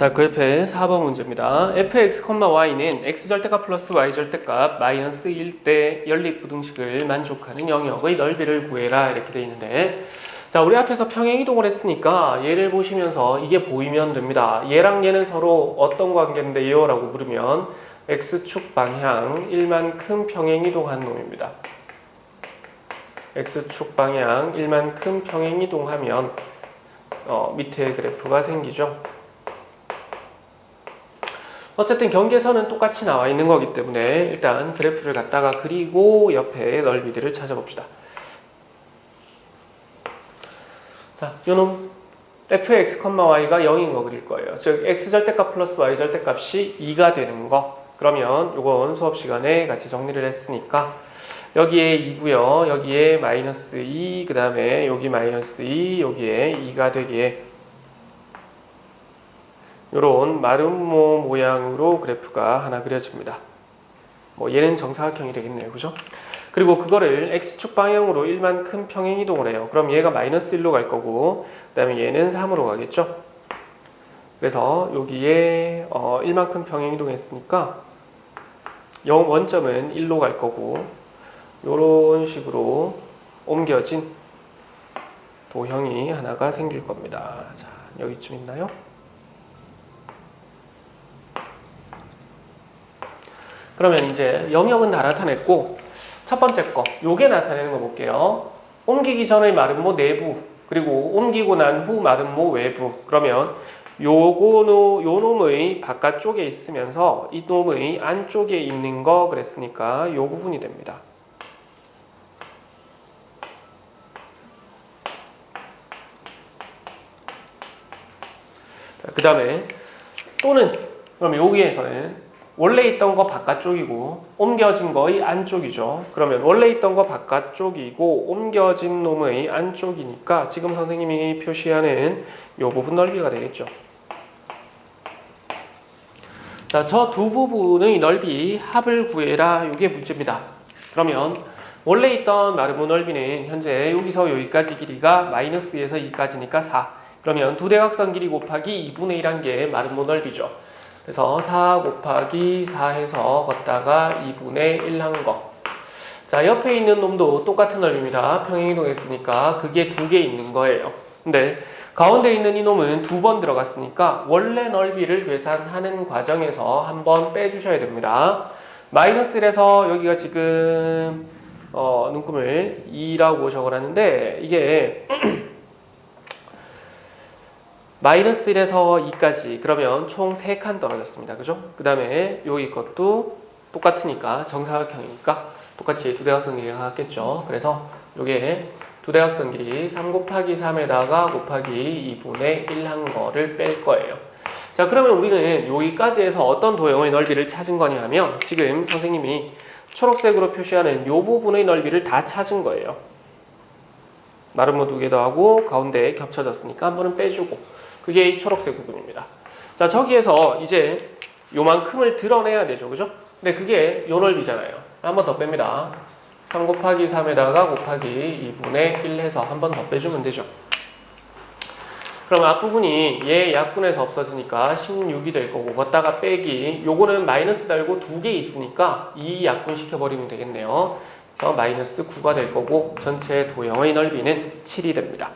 자, 그 옆에 4번 문제입니다. fx, y는 x절대값 플러스 y절대값 마이너스 1대 연립부등식을 만족하는 영역의 넓이를 구해라 이렇게 돼 있는데 자, 우리 앞에서 평행이동을 했으니까 얘를 보시면서 이게 보이면 됩니다. 얘랑 얘는 서로 어떤 관계인데요? 라고 물으면 x축 방향 1만큼 평행이동한 놈입니다. x축 방향 1만큼 평행이동하면 어, 밑에 그래프가 생기죠. 어쨌든 경계선은 똑같이 나와 있는 거기 때문에 일단 그래프를 갖다가 그리고 옆에 넓이들을 찾아봅시다. 자, 요놈 fx, y가 0인 거 그릴 거예요. 즉 x절대값 플러스 y절대값이 2가 되는 거. 그러면 요건 수업 시간에 같이 정리를 했으니까 여기에 2고요. 여기에 마이너스 2, 그 다음에 여기 마이너스 2, 여기에 2가 되기에 요런 마름모 모양으로 그래프가 하나 그려집니다. 뭐 얘는 정사각형이 되겠네요. 그죠? 그리고 그거를 x축 방향으로 1만 큼 평행 이동을 해요. 그럼 얘가 마이너스 1로 갈 거고 그 다음에 얘는 3으로 가겠죠? 그래서 여기에 어 1만큼 평행 이동했으니까 0 원점은 1로 갈 거고 요런 식으로 옮겨진 도형이 하나가 생길 겁니다. 자, 여기쯤 있나요? 그러면 이제 영역은 다 나타냈고 첫 번째 거 요게 나타내는 거 볼게요. 옮기기 전의 마름모 내부 그리고 옮기고 난 후 마름모 외부 그러면 요거 요 놈의 바깥쪽에 있으면서 이 놈의 안쪽에 있는 거 그랬으니까 요 부분이 됩니다. 그 다음에 또는 그럼 여기에서는 원래 있던 거 바깥쪽이고 옮겨진 거의 안쪽이죠. 그러면 원래 있던 거 바깥쪽이고 옮겨진 놈의 안쪽이니까 지금 선생님이 표시하는 이 부분 넓이가 되겠죠. 자, 저 두 부분의 넓이 합을 구해라. 이게 문제입니다. 그러면 원래 있던 마르모 넓이는 현재 여기서 여기까지 길이가 마이너스 2에서 2까지니까 4. 그러면 두 대각선 길이 곱하기 2분의 1한 게 마름모 넓이죠. 그래서 4 곱하기 4 해서 걷다가 2분의 1 한 거. 자, 옆에 있는 놈도 똑같은 넓이입니다. 평행이동했으니까 그게 두 개 있는 거예요. 근데 가운데 있는 이 놈은 두 번 들어갔으니까 원래 넓이를 계산하는 과정에서 한 번 빼주셔야 됩니다. 마이너스 1에서 여기가 지금 어, 눈금을 2라고 적어놨는데 이게 마이너스 1에서 2까지 그러면 총 3칸 떨어졌습니다. 그죠? 그 다음에 여기 것도 똑같으니까 정사각형이니까 똑같이 두 대각선 길이가 같겠죠. 그래서 요게 두 대각선 길이 3 곱하기 3에다가 곱하기 2분의 1 한 거를 뺄 거예요. 자 그러면 우리는 여기까지 해서 어떤 도형의 넓이를 찾은 거냐 하면 지금 선생님이 초록색으로 표시하는 요 부분의 넓이를 다 찾은 거예요. 마름모 두 개 더하고 가운데 겹쳐졌으니까 한 번은 빼주고 그게 이 초록색 부분입니다. 자, 저기에서 이제 요만큼을 드러내야 되죠. 그죠? 근데 그게 요 넓이잖아요. 한 번 더 뺍니다. 3 곱하기 3에다가 곱하기 2분의 1 해서 한 번 더 빼주면 되죠. 그럼 앞부분이 얘 약분해서 없어지니까 16이 될 거고 걷다가 빼기 요거는 마이너스 달고 두 개 있으니까 2 약분 시켜버리면 되겠네요. 그래서 마이너스 9가 될 거고 전체 도형의 넓이는 7이 됩니다.